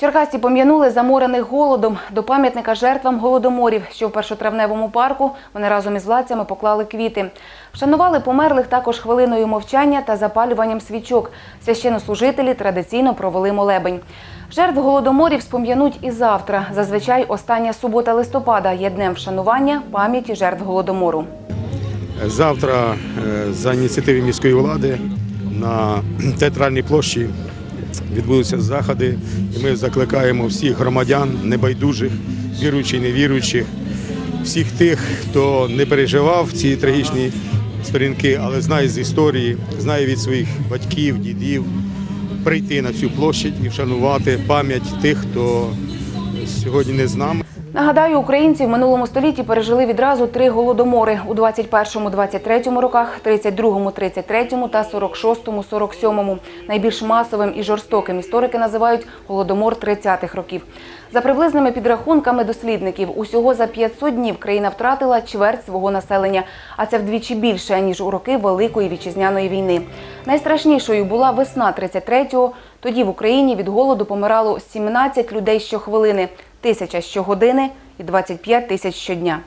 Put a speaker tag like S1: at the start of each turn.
S1: Черкасці пом'янули заморених голодом до пам'ятника жертвам голодоморів, що в першотравневому парку вони разом із владцями поклали квіти. Вшанували померлих також хвилиною мовчання та запалюванням свічок. Священнослужителі традиційно провели молебень. Жертв голодоморів спом'януть і завтра. Зазвичай остання субота листопада є днем вшанування пам'яті жертв голодомору.
S2: Завтра е, за ініціативи міської влади на театральній площі відбудуться заходи, і ми закликаємо всіх громадян, небайдужих, віруючих, невіруючих, всіх тих, хто не переживав ці трагічні сторінки, але знає з історії, знає від своїх батьків, дідів, прийти на цю площадь і вшанувати пам'ять тих, хто сьогодні не з нами.
S1: Нагадаю, українці в минулому столітті пережили відразу три голодомори у 21-23 роках, 32-33 та 46-47. Найбільш масовим і жорстоким історики називають голодомор 30-х років. За приблизними підрахунками дослідників, усього за 500 днів країна втратила чверть свого населення, а це вдвічі більше ніж у роки Великої вітчизняної війни. Найстрашнішою була весна 33-го. Тоді в Україні від голоду помирало 17 людей щохвилини, тисяча щогодини і 25 тисяч щодня.